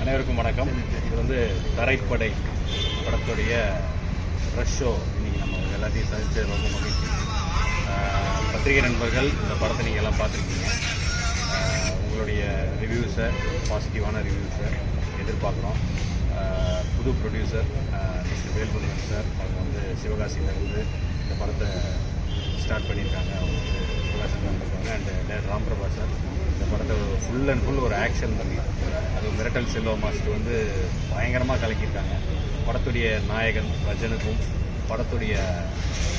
அனைவருக்கும் வணக்கம். இது வந்து தரைப்படை படத்துடைய ரஷ் ஷோ இன்னைக்கு நம்ம எல்லாத்தையும் சந்திச்சு ரொம்ப மகிழ்ச்சி. பத்திரிகை நண்பர்கள் இந்த படத்தை நீங்கள் எல்லாம் பார்த்துருக்கீங்க. உங்களுடைய ரிவ்யூஸை பாசிட்டிவான ரிவ்யூஸை எதிர்பார்க்குறோம். புது ப்ரொடியூசர் மிஸ்டர் வேல்முருகன் சார் அவங்க வந்து சிவகாசியிலேருந்து இந்த படத்தை ஸ்டார்ட் பண்ணியிருக்காங்க. அவங்க வந்து சிவகாசியில் இருக்காங்க and that uh, Ramprabha sir இந்த படத்தை ஃபுல் அண்ட் ஃபுல் ஒரு ஆக்ஷன் பண்ணி அது மிரட்டல் செல்வா மாஸ்டர் வந்து பயங்கரமாக கலக்கியிருக்காங்க. படத்துடைய நாயகன் ரஜனுக்கும் படத்துடைய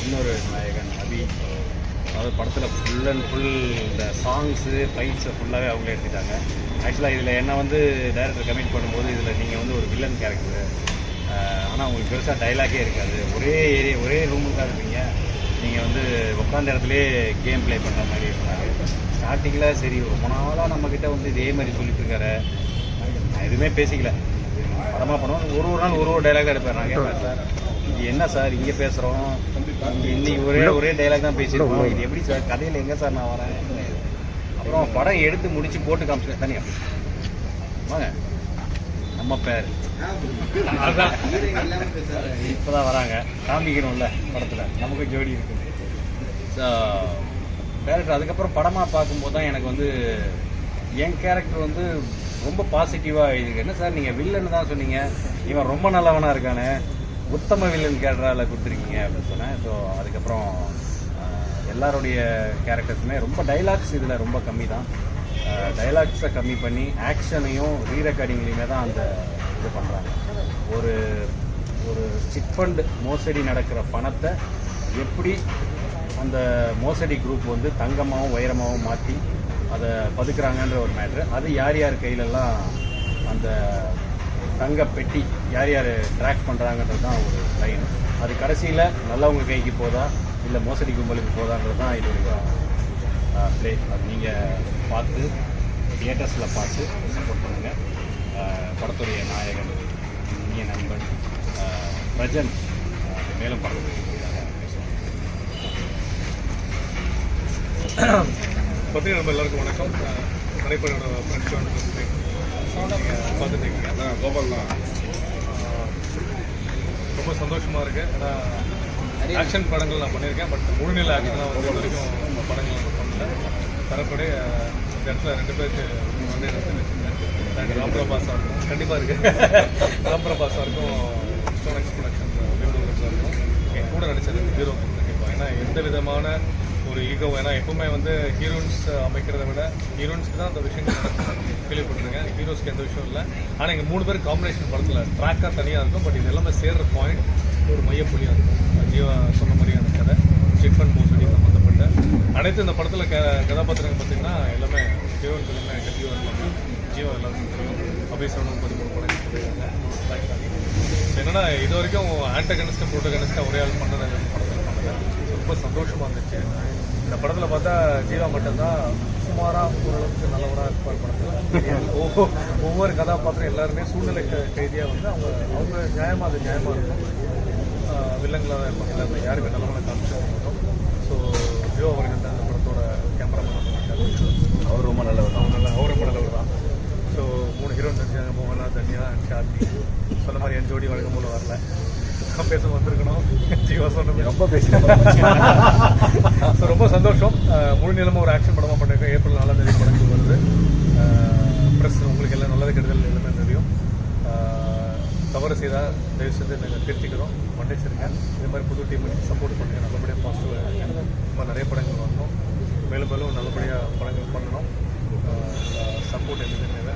இன்னொரு நாயகன் அபி. அதாவது படத்தில் ஃபுல் அண்ட் ஃபுல் இந்த சாங்ஸு ஃபைட்ஸை ஃபுல்லாகவே அவங்களே எடுத்துட்டாங்க ஆக்சுவலாக இதில் என்ன வந்து டைரக்டர் கமெண்ட் பண்ணும்போது இதில் நீங்கள் வந்து ஒரு வில்லன் கேரக்டர் ஆனால் உங்களுக்கு பெருசாக டைலாகே இருக்காது. ஒரே ஏரியா ஒரே ரூமுக்காக இருப்பீங்க நீங்கள் வந்து உட்காந்த இடத்துலயே கேம் ப்ளே பண்ணுற மாதிரி இருந்தாங்க ஸ்டார்டிங்கில் சரி ரொம்ப நாளாக நம்மக்கிட்ட வந்து இதே மாதிரி சொல்லிட்டு இருக்காரு நான் எதுவுமே பேசிக்கல. படமாக பண்ணுவோம் ஒரு ஒரு நாள் ஒரு ஒரு டைலாக் எடுப்பேன். நான் கேட்பேன் சார் இது என்ன சார் இங்கே பேசுகிறோம் இன்னைக்கு ஒரே ஒரே டைலாக் தான் பேசியிருக்கோம் இது எப்படி சார்? கதையில் எங்கே சார் நான் வரேன்? அப்புறம் படம் எடுத்து முடிச்சு போட்டு காமிச்சு தனியா. வாங்க. நம்ம பேர். இப்போதான் வராங்க. காமிக்கணும்ல படத்தில். நமக்கு ஜோடி இருக்குது. ஸோ டேரக்டர் அதுக்கப்புறம் படமாக பார்க்கும்போது தான் எனக்கு வந்து என் கேரக்டர் வந்து ரொம்ப பாசிட்டிவாக எழுதிருக்கு என்ன சார் நீங்கள் வில்லன்னு தான் சொன்னீங்க. இவன் ரொம்ப நல்லவனாக இருக்கானே. உத்தம வில்லன் கேரக்டரால் கொடுத்துருக்கீங்க அப்படின்னு சொன்னேன். ஸோ அதுக்கப்புறம் எல்லாருடைய கேரக்டர்ஸுமே ரொம்ப டைலாக்ஸ் இதில் ரொம்ப கம்மி தான். டைலாக்ஸை கம்மி பண்ணி ஆக்ஷனையும் ரீரெக்கார்டிங்லேயுமே தான் அந்த இது பண்ணுறாங்க ஒரு ஒரு சிட் ஃபண்ட் மோசடி நடக்கிற பணத்தை எப்படி அந்த மோசடி குரூப் வந்து தங்கமாகவும் உயரமாகவும் மாற்றி அதை பதுக்குறாங்கன்ற ஒரு மேட்ரு அது யார் யார் கையிலெல்லாம் அந்த தங்க பெட்டி யார் யார் ட்ராக் பண்ணுறாங்கன்றது தான் ஒரு லைன் அது கடைசியில் நல்லவங்க கைக்கு போதா இல்லை மோசடி கும்பலுக்கு போதான்றது தான் இதோடைய ப்ளே அது நீங்கள் பார்த்து தியேட்டர்ஸில் பார்த்து சப்போர்ட் பண்ணுங்கள் படத்துடைய நாயகன் இனிய நண்பன் பிரஜன் மேலும் படத்துக்கு பார்த்தீங்கன்னா நம்ம எல்லாருக்கும் வணக்கம். நடைபெற ஃப்ரெண்ட்ஸோட ஷோ பார்த்துட்டு இருக்கீங்க கோபால்லாம் ரொம்ப சந்தோஷமாக இருக்குது ஏன்னா ஆக்ஷன் படங்கள் நான் பண்ணியிருக்கேன். பட் முழுநிலை ஆக்ஷன்லாம் வந்து வரைக்கும் படங்கள் நான் பண்ணல தரப்படி இந்த இடத்துல ரெண்டு பேருக்கு வந்து எனக்கு தெரிஞ்சுங்க இருக்கும். கண்டிப்பாக கண்டிப்பாக இருக்கு ராம்பிரபா இருக்கும் ஸ்டோனக்ஸ் ப்ரொடக்ஷன் இருக்கும். என் கூட நடிச்சது ஹீரோ கண்டிப்பாக ஏன்னா எந்த விதமான ஒரு ஈகோ ஏன்னா எப்பவுமே வந்து ஹீரோயின்ஸ் அமைக்கிறத விட ஹீரோயின்ஸ்க்கு தான் அந்த விஷயங்கள் கேள்விப்பட்டிருக்கேன். ஹீரோஸ்க்கு எந்த விஷயம் இல்லை. ஆனால் எங்கள் மூணு பேர் காம்பினேஷன் படத்தில் ட்ராக்காக தனியாக இருக்கும் பட் இது எல்லாமே சேர்ற பாயிண்ட் ஒரு மையப்புள்ளியாக இருக்கும். ஜீவா சொன்ன மாதிரியான கதை. சிட் ஃபண்ட் மோசடி சம்மந்தப்பட்ட அனைத்து இந்த படத்தில் க கதாபாத்திரங்கள் பார்த்திங்கன்னா எல்லாமே ஹீரோயின்ஸ் எல்லாமே கட்டியோ எல்லாமே ஜீவா எல்லாருக்கும் தெரியும். அபிசவனும் பதிமூணு படம் என்னன்னா இது வரைக்கும் ஆன்டகனிஸ்ட் ப்ரோட்டகனிஸ்டாக ஒரே ஆள் பண்ணது இந்த படத்தில் பண்ணல ரொம்ப சந்தோஷமாக இருந்துச்சு. இந்த படத்தில் பார்த்தா ஜீவா மட்டும்தான் சுமாராக ஓரளவுக்கு நல்லவராக இருப்பார் படத்தில். ஒவ்வொரு ஒவ்வொரு கதாபாத்திரம் எல்லாருமே சூழ்நிலை கைதியாக வந்து அவங்க அவங்க நியாயமாக அது நியாயமாக இருக்கும். வில்லங்களாக தான் இருப்பாங்க. எல்லாருமே யாருக்கு நல்லவங்களை காமிச்சு மாட்டோம் ஸோ ஜியோ அவர்கள் இந்த படத்தோட கேமராமேன் அவர் ரொம்ப நல்லவர் அவர் நல்ல அவர் ரொம்ப நல்லவர் தான். ஸோ மூணு ஹீரோயின் நடிச்சாங்க மோகனா தன்யா அண்ட் ஷார்த்தி சொன்ன மாதிரி என் ஜோடி வழக்கம் போல வரல. நான் பேச வந்திருக்கணும். ஜீவா சொன்ன. ரொம்ப பேசுகிறேன் ஸோ ரொம்ப சந்தோஷம். முழு நிலமும் ஒரு ஆக்ஷன் படமாக பண்ணிருக்கேன் ஏப்ரல் நாலாம் தேதி படங்கள் வருது. ப்ரெஸ் உங்களுக்கு எல்லாம் நல்லது கெடுதல் எல்லாமே தெரியும். தவறு செய்தால் தயவு செஞ்சு நாங்கள் திருத்திக்கிறோம். மன்னிச்சிருங்க. இதே மாதிரி புது டீம் சப்போர்ட் பண்ணுங்க நல்லபடியாக பாசிட்டிவாக இருங்க இந்த நிறைய படங்கள் வரணும். மேலும் மேலும் நல்லபடியாக படங்கள் பண்ணணும். சப்போர்ட் எதுவுமே தேவை.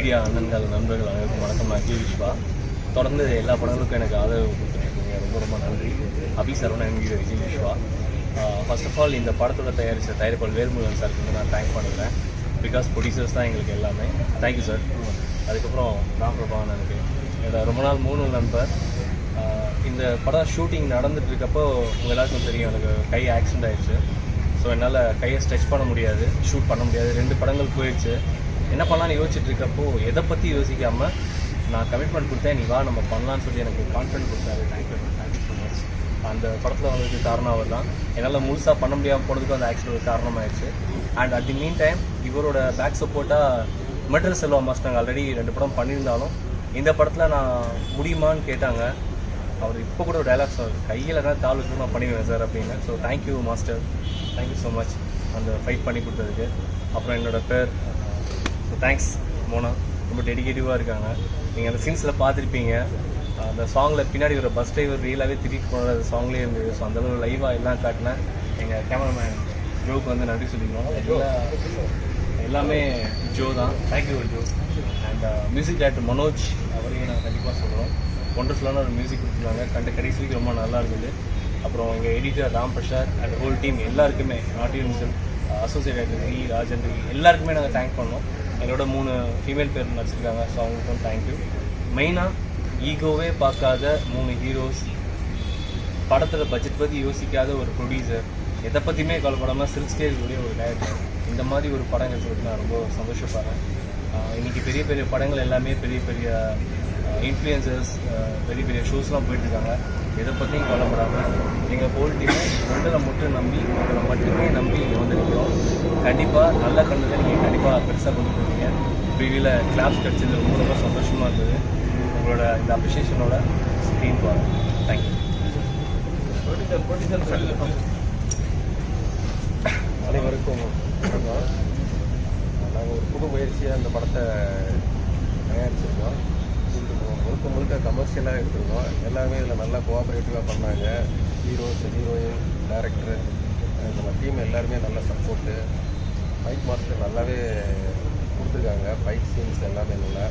மீடியா அண்ணன்கள் நண்பர்கள் அனைவருக்கும் வணக்கம். நான் கே விஸ்வா தொடர்ந்து எல்லா படங்களுக்கும் எனக்கு ஆதரவு கொடுத்துருக்கீங்க ரொம்ப ரொம்ப நன்றி. அபி சரவணன் என்கிற Vijay Vishwa first of all இந்த படத்தோட தயாரித்த தயாரிப்பாளர் வேல்முருகன் சாருக்கு வந்து நான் தேங்க் பண்ணுறேன். பிகாஸ் ப்ரொடியூசர்ஸ் தான் எங்களுக்கு எல்லாமே. தேங்க்யூ சார் அதுக்கப்புறம் நான் பிரபாவன் எனக்கு என்னோட ரொம்ப நாள் மூணு நண்பர். இந்த படம் ஷூட்டிங் நடந்துட்டு இருக்கப்போ உங்கள் எல்லாருக்கும் தெரியும். எனக்கு கை ஆக்சிடென்ட் ஆயிடுச்சு. ஸோ என்னால் கையை ஸ்ட்ரெச் பண்ண முடியாது ஷூட் பண்ண முடியாது. ரெண்டு படங்கள் போயிடுச்சு. என்ன பண்ணலாம்னு யோசிச்சுட்டு இருக்கப்போ எதை பற்றி யோசிக்காமல் நான் கமிட்மெண்ட் கொடுத்தேன் நீ வா நம்ம பண்ணலாம்னு சொல்லி எனக்கு கான்ஃபிடன்ட் கொடுத்தாரு தேங்க்யூ தேங்க்யூ ஸோ மச் அந்த படத்தில் வந்ததுக்கு காரணம் அவர் தான் என்னால் முழுசாக பண்ண முடியாமல் போனதுக்கு அந்த ஆக்சுவல் ஒரு காரணமாயிடுச்சு. And at the mean time இவரோட பேக் சப்போர்ட்டாக மெட்ரல் செல்வா மாஸ்டர் நாங்கள் ஆல்ரெடி ரெண்டு படம் பண்ணியிருந்தாலும் இந்த படத்தில் நான் முடியுமான்னு கேட்டாங்க. அவர் இப்போ கூட ஒரு டைலாக் சார் கையில் தான் கால் வச்சு நான் பண்ணிடுவேன் சார் அப்படின்னு. So thank you master thank you so much அந்த ஃபைட் பண்ணி கொடுத்ததுக்கு. அப்புறம் என்னோட பேர் ஸோ தேங்க்ஸ் மோனா ரொம்ப டெடிகேட்டிவாக இருக்காங்க. நீங்கள் அந்த சீன்ஸில் பார்த்துருப்பீங்க. அந்த சாங்கில் பின்னாடி ஒரு பஸ் டிரைவர் ரீலாகவே திருப்பி போன சாங்லேயே இருந்தது. ஸோ அந்தளவு லைவாக எல்லாம் காட்டினேன் எங்கள் கேமராமேன் ஜோக்கு வந்து நன்றி சொல்லிக்கணும் எல்லாமே ஜோ தான். Thank you Jo. And music director Manoj அவரையும் நான் கண்டிப்பாக சொல்கிறோம் ஒண்டர்ஃபுல்லான ஒரு மியூசிக் கொடுத்துருந்தாங்க. கண்டு கடைசி ரொம்ப நல்லா இருந்தது. அப்புறம் எங்கள் editor Ram Prasad and whole team எல்லாருக்குமே நாட் யூனிசன் அசோசியேட் ரி ராஜன் எல்லாருக்குமே நாங்கள் தேங்க் பண்ணோம். என்னோட மூணு ஃபீமேல் பேர் நடிச்சிருக்காங்க ஸோ அவங்களுக்கும் தேங்க்யூ மெயினாக ஈகோவே பார்க்காத மூணு ஹீரோஸ் படத்தில் பட்ஜெட் பற்றி யோசிக்காத ஒரு ப்ரொடியூசர் எதை பற்றியுமே கவலைப்படாமல் சில்க் ஸ்டேஜுடைய ஒரு டேரக்டர் இந்த மாதிரி ஒரு படம் எடுத்ததுக்கு நான் ரொம்ப சந்தோஷப்படுறேன். இன்றைக்கி பெரிய பெரிய படங்கள் எல்லாமே பெரிய பெரிய இன்ஃப்ளூயன்சர்ஸ் பெரிய பெரிய ஷோஸ்லாம் போயிட்டுருக்காங்க. எதை பற்றியும் கவலைப்படாமல் எங்கள் ஹோல் டீமை மட்டும் நம்பி உங்களை மட்டுமே நம்பி இங்கே வந்துருக்கிறோம். கண்டிப்பாக நல்ல கண்ணில் நீங்கள் கண்டிப்பாக பெருசாக கொண்டு போவீங்க ப்ரீவியில் கிளாப்ஸ் கிடச்சது ரொம்ப ரொம்ப சந்தோஷமாக இருந்தது. உங்களோட இந்த அப்ரிஷியேஷனோட ஸ்க்ரீன் பாருங்க. தேங்க்யூ அனைவருக்கும் நாங்கள் ஒரு புது முயற்சியாக இந்த படத்தை தயாரிச்சிருக்கோம். முழுக்க முழுக்க கமர்ஷியலாக எடுத்திருக்கோம். எல்லாமே இதில் நல்லா கோஆப்ரேட்டிவாக பண்ணாங்க. ஹீரோஸ் ஹீரோயின் டேரக்டர் நம்ம டீம் எல்லாருமே நல்ல சப்போர்ட்டு ஃபைட் மாஸ்டர் நல்லாவே கொடுத்துருக்காங்க. ஃபைட் சீன்ஸ் எல்லாமே நல்லா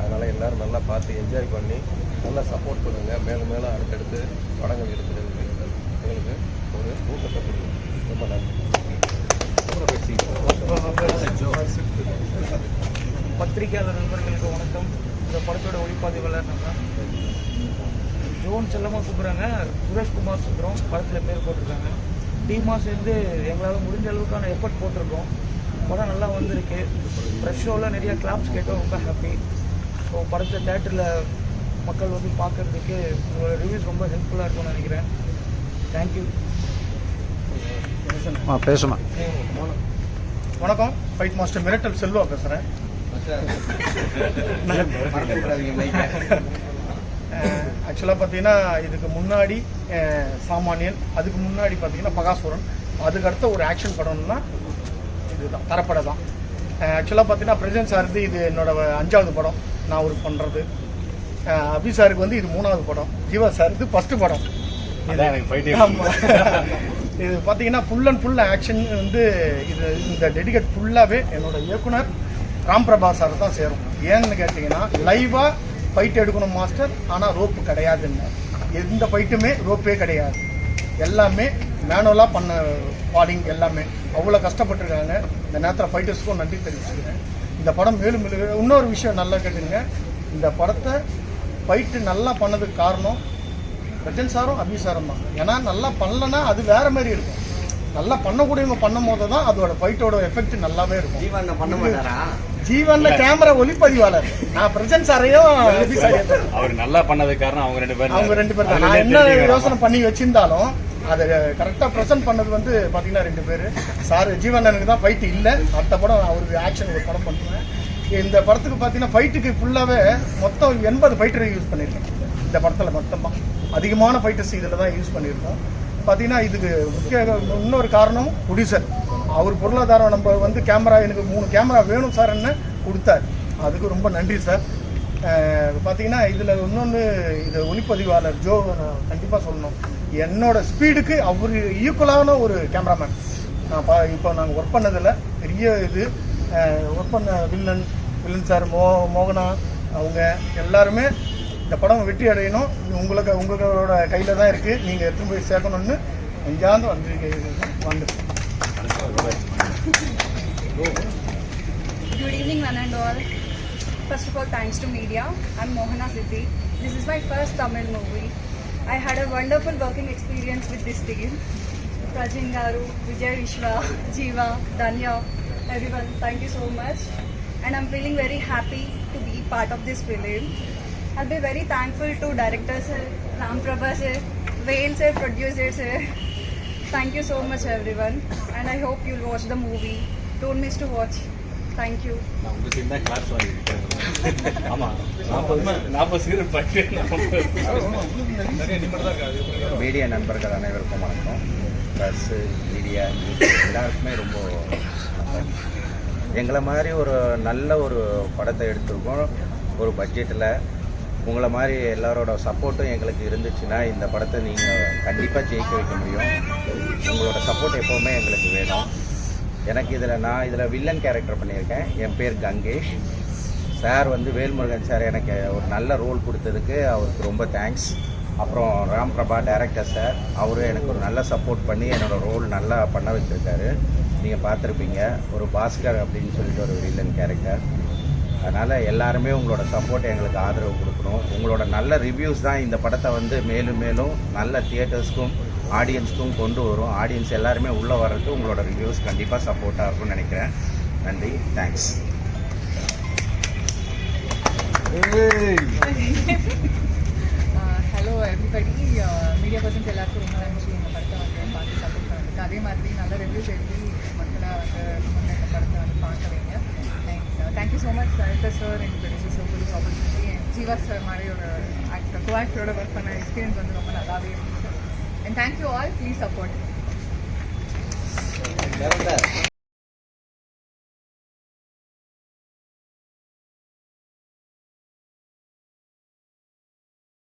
அதனால் எல்லோரும் நல்லா பார்த்து என்ஜாய் பண்ணி நல்லா சப்போர்ட் பண்ணுங்கள் மேலும் மேலும் அடுத்தடுத்து படங்கள் எடுத்துகிட்டு எங்களுக்கு ஒரு ஊக்கத்தை கொடுங்க. ரொம்ப நன்றி. பத்திரிகையாளர் நண்பர்களுக்கு வணக்கம். இந்த படத்தோட ஒளிப்பதிவாளர் நம்ம ஜோன் செல்லமாக கூப்பிட்றாங்க. சுரேஷ்குமார் சுந்தரம் படத்தில் பேர் போட்டிருக்காங்க. டீமாக சேர்ந்து எங்களால் முடிஞ்ச அளவுக்கான எஃபர்ட் போட்டிருக்கோம். படம் நல்லா வந்திருக்கு. ஃப்ரெஷ் ஷோவில் நிறைய கிளாப்ஸ் கேட்டோம் ரொம்ப ஹாப்பி ஸோ படத்தை தேட்டரில் மக்கள் வந்து பார்க்கறதுக்கு உங்களோட ரிவ்யூஸ் ரொம்ப ஹெல்ப்ஃபுல்லாக இருக்கும்னு நினைக்கிறேன். தேங்க்யூ ஆ பேசுமா வணக்கம். ஃபைட் மாஸ்டர் மிரட்டல் செல்வா பேசுகிறேன் ஆக்சுவலாக பார்த்தீங்கன்னா இதுக்கு முன்னாடி சாமானியன் அதுக்கு முன்னாடி பார்த்தீங்கன்னா பகாசுரன். அதுக்கு அடுத்த ஒரு ஆக்ஷன் படம்னா இதுதான் தரப்பட தான் ஆக்சுவலாக பார்த்தீங்கன்னா பிரசன்ஸ் சாருக்கு இது என்னோட அஞ்சாவது படம். நான் ஒரு பண்ணுறது அபி சாருக்கு வந்து இது மூணாவது படம். ஜீவா சாருக்கு ஃபஸ்ட்டு படம். இது பார்த்தீங்கன்னா ஃபுல் அண்ட் ஃபுல் ஆக்ஷன் வந்து இது இந்த டெடிகேட் ஃபுல்லாகவே என்னோட இயக்குனர் ராம் பிரபா சார் தான் சேரும். ஏன்னு கேட்டிங்கன்னா லைவாக ஃபைட் எடுக்கணும் மாஸ்டர் ஆனால் ரோப்பு கிடையாதுன்னு. எந்த ஃபைட்டுமே ரோப்பே கிடையாது. எல்லாமே மேனுவலாக பண்ண பாடிங் எல்லாமே அவ்வளோ கஷ்டப்பட்டிருக்காங்க. இந்த நேரத்தில் ஃபைட்டர்ஸ்க்கும் நன்றி தெரிவிச்சுக்கிறேன். இந்த படம் மேலும் மேலும் இன்னொரு விஷயம் நல்லா கேட்டுங்க இந்த படத்தை ஃபைட்டு நல்லா பண்ணதுக்கு காரணம் ரஜன் சாரும் அபி சாரும் தான். ஏன்னா நல்லா பண்ணலன்னா அது வேற மாதிரி இருக்கும். நல்லா பண்ணக்கூடியவங்க பண்ணும் போது தான் அதோட ஃபைட்டோட எஃபெக்ட் நல்லாவே இருக்கும். பண்ண மாட்டாரா? ஜீவன்ல கேமரா ஒளிப்பதிவாளர். நான் பிரஜன் சாரையும். அவர் நல்லா பண்ணதுக்கு காரணம் அவங்க ரெண்டு பேரும் அவங்க ரெண்டு பேர் தான் நான் என்ன யோசனை பண்ணி வச்சிருந்தாலும் அதை கரெக்டாக ப்ரெசென்ட் பண்ணது வந்து பார்த்தீங்கன்னா ரெண்டு பேர். சார் ஜீவனனுக்கு தான் ஃபைட் இல்லை. அடுத்த படம் அவருக்கு ஆக்ஷன் ஒரு படம் பண்ணுவேன் இந்த படத்துக்கு பார்த்தீங்கன்னா ஃபைட்டுக்கு ஃபுல்லாகவே மொத்தம் எண்பது ஃபைட்டரை யூஸ் பண்ணியிருக்கேன் இந்த படத்தில் மொத்தமாக அதிகமான ஃபைட்டர்ஸ் இதில் தான் யூஸ் பண்ணியிருக்கோம். பார்த்தீங்கன்னா இதுக்கு முக்கிய இன்னொரு காரணம் ப்ரொடியூசர் அவர் பொருளாதாரம் நம்ம வந்து கேமரா எனக்கு மூணு கேமரா வேணும் சார்ன்னு கொடுத்தாரு. அதுக்கு ரொம்ப நன்றி சார். பார்த்தீங்கன்னா இதில் இன்னொன்று இது ஒளிப்பதிவாளர் ஜோ கண்டிப்பாக சொல்லணும். என்னோட ஸ்பீடுக்கு அவர் ஈக்குவலான ஒரு கேமராமேன். நான் பா இப்போ நாங்கள் ஒர்க் பண்ணதில் பெரிய இது. ஒர்க் பண்ண வில்லன் வில்லன் சார் மோ மோகனா அவங்க எல்லாருமே இந்த படம் வெற்றி அடையணும். உங்களுக்கு உங்களோட கையில் தான் இருக்குது நீங்கள் எடுத்துன்னு போய் சேர்க்கணும்னு எங்கேயாவது வந்து வந்து Good evening, one and all. First of all, thanks to media. I'm Mohana Siddhi. This is my first Tamil movie. I had a wonderful working experience with this team. Prajin Garu, Vijay Vishwa, Jiva, Danya, everyone, thank you so much. and I'm feeling very happy to be part of this film. I'll be very thankful to director sir, Ram Prabha sir, Wayne sir, producer sir. Thank you so much everyone and I hope you'll watch the movie. Don't miss to watch. Thank you. நான் உங்கள் scene தான் class வாங்கியிருக்கேன் ஆமாம் நாற்பது நாற்பது scene பட்டு நிறைய தான் மீடியா நண்பர்கள் அனைவருக்கும் வணக்கம் ப்ரெஸ்ஸு மீடியா எல்லாருக்குமே ரொம்ப எங்களை மாதிரி ஒரு நல்ல ஒரு படத்தை எடுத்திருக்கோம் ஒரு பட்ஜெட்டில் உங்களை மாதிரி எல்லாரோட சப்போர்ட்டும் எங்களுக்கு இருந்துச்சுன்னா இந்த படத்தை நீங்கள் கண்டிப்பாக ஜெயிக்க வைக்க முடியும். உங்களோட சப்போர்ட் எப்போவுமே எங்களுக்கு வேணும். எனக்கு இதில் நான் இதில் வில்லன் கேரக்டர் பண்ணியிருக்கேன். என் பேர் கங்கேஷ். சார் வந்து வேல்முருகன் சார் எனக்கு ஒரு நல்ல ரோல் கொடுத்ததுக்கு அவருக்கு ரொம்ப தேங்க்ஸ். அப்புறம் ராம் பிரபா டேரக்டர் சார் அவரும் எனக்கு ஒரு நல்ல சப்போர்ட் பண்ணி என்னோடய ரோல் நல்லா பண்ண வச்சுருக்காரு. நீங்கள் பார்த்துருப்பீங்க. ஒரு பாஸ்கர் அப்படின்னு சொல்லிட்டு ஒரு வில்லன் கேரக்டர். அதனால் எல்லாருமே உங்களோட சப்போர்ட் எங்களுக்கு ஆதரவு கொடுக்கணும். உங்களோட நல்ல ரிவ்யூஸ் தான் இந்த படத்தை வந்து மேலும் மேலும் நல்ல தியேட்டர்ஸ்க்கும் ஆடியன்ஸ்க்கும் கொண்டு வரும். ஆடியன்ஸ் எல்லாருமே உள்ளே வர்றதுக்கு உங்களோட ரிவ்யூஸ் கண்டிப்பாக சப்போர்ட்டாக இருக்கும்னு நினைக்கிறேன். நன்றி. Thanks hello everybody media persons எல்லாருக்கும் ரொம்ப நன்றி. எங்கள் படத்தை வந்து பார்த்து சப்போர்ட் பண்ணுறதுக்கு அதே மாதிரி நல்ல ரிவ்யூஸ் எழுதி மக்களை வந்து and thank you so much director sir and producer sir for opportunity and Jeeva sir மாதிரி ஒரு ஆக்டர் கோ ஆக்டரோட ஒர்க் பண்ண எக்ஸ்பீரியன்ஸ் வந்து ரொம்ப நல்லாவே இருந்துச்சு and thank you all please support